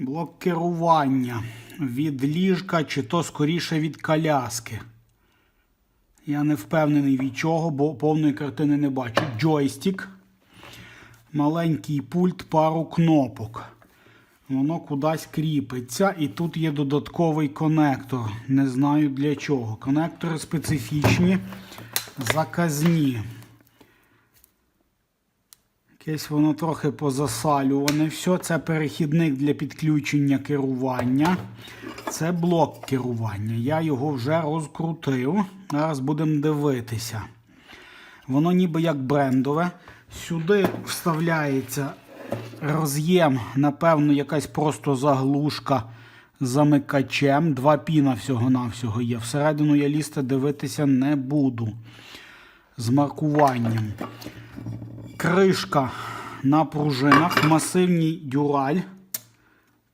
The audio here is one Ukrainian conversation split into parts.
Блок керування від ліжка чи то скоріше від коляски. Я не впевнений від чого, бо повної картини не бачу. Джойстик, маленький пульт, пару кнопок. Воно кудись кріпиться, і тут є додатковий конектор. Не знаю для чого. Конектори специфічні, заказні. Якесь воно трохи позасалюване. Все, це перехідник для підключення керування. Це блок керування. Я його вже розкрутив. Зараз будемо дивитися. Воно ніби як брендове. Сюди вставляється роз'єм, напевно, якась просто заглушка замикачем. Два піна всього-навсього є. Всередину я лізти дивитися не буду. З маркуванням. Кришка на пружинах, масивний дюраль.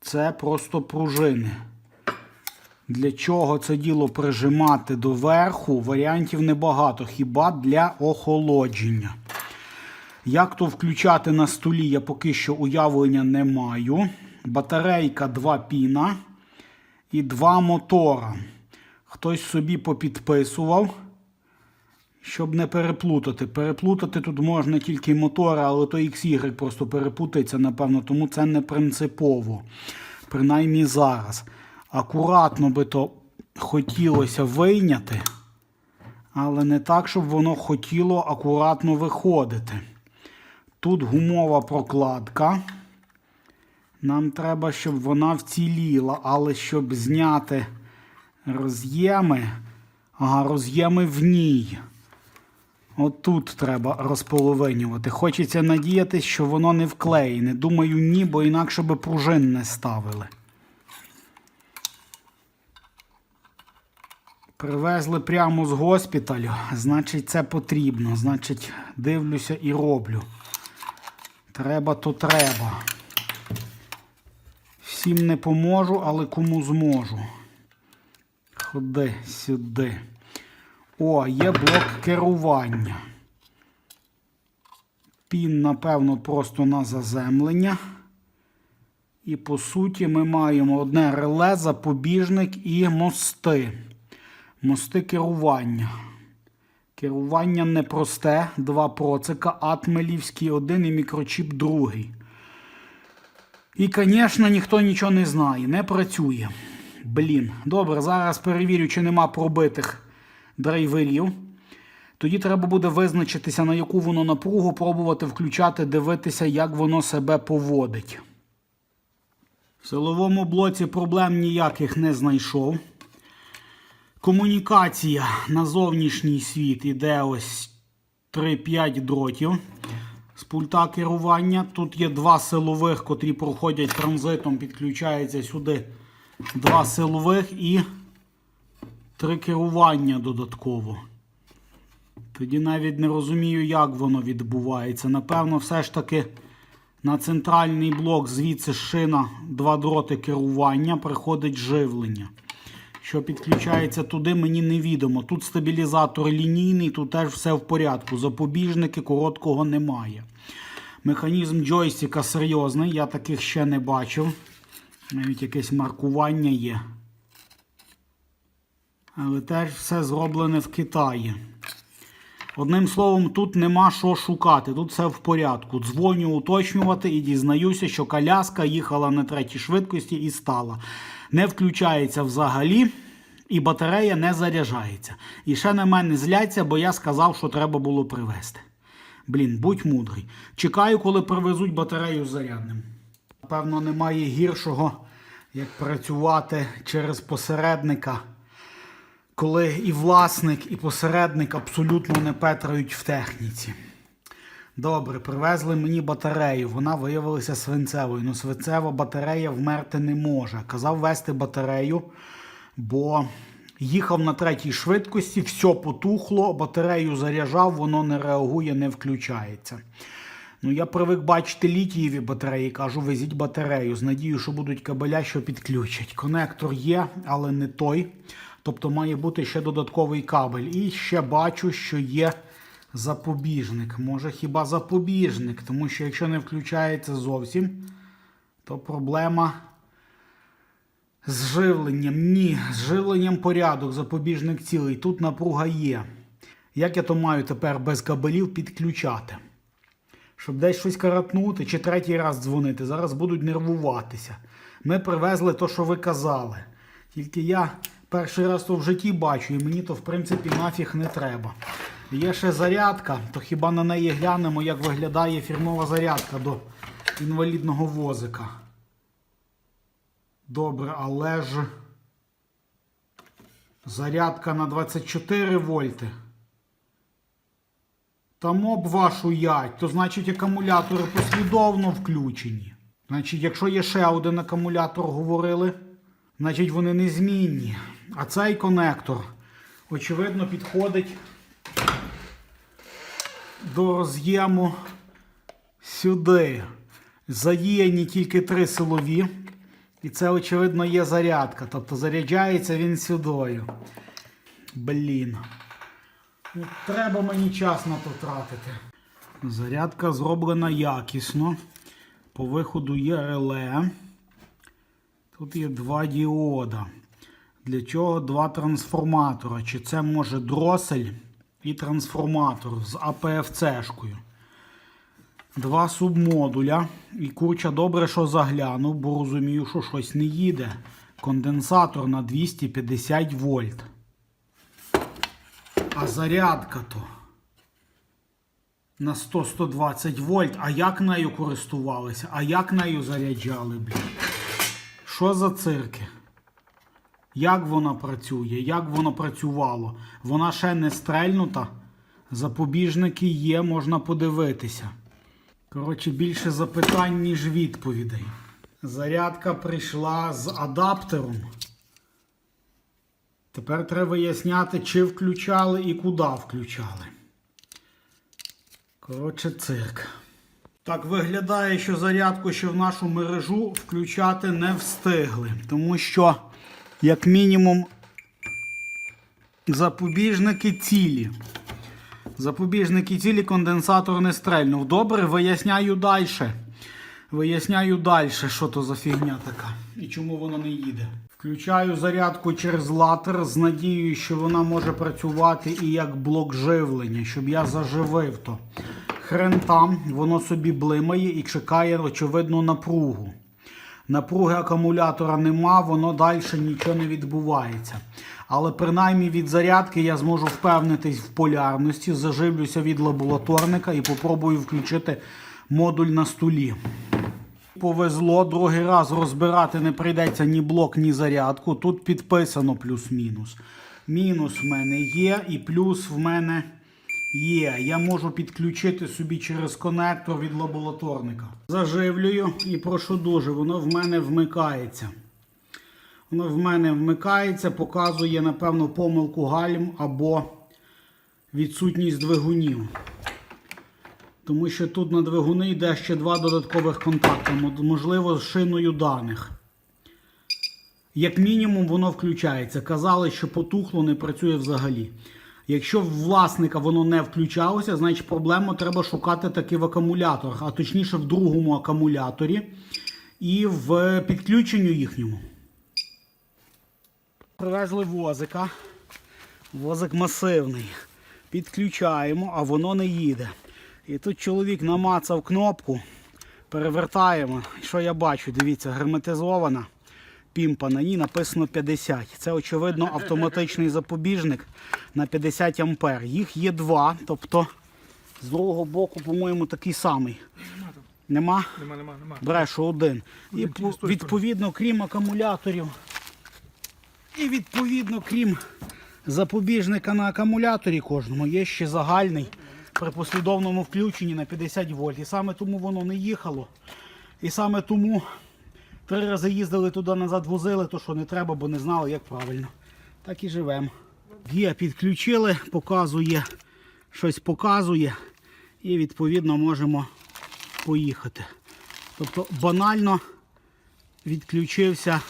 Це просто пружини. Для чого це діло прижимати до верху? Варіантів небагато, хіба для охолодження. Як то включати на столі, я поки що уявлення не маю. Батарейка 2 піна і два мотора. Хтось собі попідписував, щоб не переплутати. Переплутати тут можна тільки мотори, але то XY просто перепутається, напевно, тому це не принципово. Принаймні зараз. Акуратно би то хотілося вийняти, але не так, щоб воно хотіло акуратно виходити. Тут гумова прокладка. Нам треба, щоб вона вціліла, але щоб зняти роз'єми, ага, роз'єми в ній. Отут треба розполовинювати. Хочеться надіятися, що воно не вклеєне. Думаю, ні, бо інакше би пружин не ставили. Привезли прямо з госпіталю, значить, це потрібно. Значить, дивлюся і роблю. Треба, то треба. Всім не поможу, але кому зможу. Ходи сюди. О, є блок керування. Пін, напевно, просто на заземлення. І по суті ми маємо одне реле, запобіжник і мости. Мости керування. Керування непросте. Два процика, атмелівський один і мікрочіп другий. І, звісно, ніхто нічого не знає, не працює. Блін. Добре, зараз перевірю, чи нема пробитих драйверів. Тоді треба буде визначитися, на яку воно напругу, пробувати включати, дивитися, як воно себе поводить. В силовому блоці проблем ніяких не знайшов. Комунікація на зовнішній світ іде ось 3-5 дротів з пульта керування. Тут є два силових, котрі проходять транзитом, підключається сюди два силових і три керування додатково. Тоді навіть не розумію, як воно відбувається. Напевно, все ж таки на центральний блок звідси шина, два дроти керування, приходить живлення. Що підключається туди, мені невідомо. Тут стабілізатор лінійний, тут теж все в порядку. Запобіжники короткого немає. Механізм джойстика серйозний, я таких ще не бачив. Навіть якесь маркування є. Але теж все зроблене в Китаї. Одним словом, тут нема що шукати, тут все в порядку. Дзвоню уточнювати і дізнаюся, що коляска їхала на третій швидкості і стала. Не включається взагалі, і батарея не заряджається. І ще на мене зляться, бо я сказав, що треба було привезти. Блін, будь мудрий. Чекаю, коли привезуть батарею зарядним. Напевно, немає гіршого, як працювати через посередника коли і власник, і посередник абсолютно не петрають в техніці. Добре, привезли мені батарею. Вона виявилася свинцевою. Ну, свинцева батарея вмерти не може. Казав вести батарею, бо їхав на третій швидкості, все потухло, батарею заряджав, воно не реагує, не включається. Ну, я привик бачити літієві батареї, кажу, везіть батарею. З надією, що будуть кабеля, що підключать. Конектор є, але не той. Тобто має бути ще додатковий кабель. І ще бачу, що є запобіжник. Може хіба запобіжник, тому що якщо не включається зовсім, то проблема З живленням, ні, з живленням порядок, запобіжник цілий. Тут напруга є. Як я то маю тепер без кабелів підключати? Щоб десь щось каратнути чи третій раз дзвонити. Зараз будуть нервуватися. Ми привезли то, що ви казали. Тільки я перший раз то в житті бачу, і мені то в принципі нафіг не треба. Є ще зарядка, то хіба на неї глянемо, як виглядає фірмова зарядка до інвалідного возика. Добре, але ж зарядка на 24 вольти. Та моб вашу ять, то значить акумулятори послідовно включені. Значить, якщо є ще один акумулятор, говорили, значить вони незмінні. А цей конектор, очевидно, підходить до роз'єму сюди. Задіяні тільки три силові. І це, очевидно, є зарядка. Тобто заряджається він сюдою. Блін. Ну, треба мені час на то тратити. Зарядка зроблена якісно. По виходу є реле. Тут є два діода. Для чого два трансформатора? Чи це може дросель і трансформатор з АПФЦ-шкою? Два субмодуля. І курча добре, що заглянув, бо розумію, що щось не їде. Конденсатор на 250 вольт. А зарядка то на 100-120 вольт. А як нею користувалися? А як нею заряджали, блін? Що за цирки? Як вона працює? Як воно працювало? Вона ще не стрельнута. Запобіжники є, можна подивитися. Коротше, більше запитань, ніж відповідей. Зарядка прийшла з адаптером. Тепер треба виясняти, чи включали і куди включали. Коротше, цирк. Так виглядає, що зарядку ще в нашу мережу включати не встигли. Тому що, як мінімум, запобіжники цілі. Запобіжники цілі конденсатор не стрельнув. Добре, виясняю далі. Виясняю далі, що то за фігня така і чому вона не їде. Включаю зарядку через латер з надією, що вона може працювати і як блок живлення, щоб я заживив то. Хрен там, воно собі блимає і чекає, очевидно, напругу. Напруги акумулятора нема, воно далі нічого не відбувається. Але принаймні від зарядки я зможу впевнитись в полярності, заживлюся від лабораторника і попробую включити модуль на столі. Повезло, другий раз розбирати не прийдеться ні блок, ні зарядку. Тут підписано плюс-мінус. Мінус в мене є, і плюс в мене є. Я можу підключити собі через конектор від лабораторника. Заживлюю і прошу дуже, воно в мене вмикається. Воно в мене вмикається, показує, напевно, помилку гальм або відсутність двигунів. Тому що тут на двигуни йде ще два додаткових контакти, можливо, з шиною даних. Як мінімум, воно включається. Казали, що потухло, не працює взагалі. Якщо в власника воно не включалося, значить проблему треба шукати таки в акумуляторах, а точніше в другому акумуляторі і в підключенню їхньому. Привезли возика. Возик масивний. Підключаємо, а воно не їде. І тут чоловік намацав кнопку, перевертаємо. Що я бачу? Дивіться, герметизована пімпа на ній написано 50. Це, очевидно, автоматичний запобіжник на 50 ампер. Їх є два, тобто з другого боку, по-моєму, такий самий. Нема? Нема, нема, нема. Брешу один. І відповідно, крім акумуляторів, і відповідно, крім запобіжника на акумуляторі кожному, є ще загальний при послідовному включенні на 50 вольт. І саме тому воно не їхало. І саме тому три рази їздили туди назад, возили, то що не треба, бо не знали, як правильно. Так і живемо. Є, підключили, показує, щось показує, і відповідно можемо поїхати. Тобто банально відключився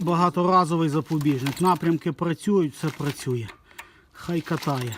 багаторазовий запобіжник. Напрямки працюють, все працює. Хай катає.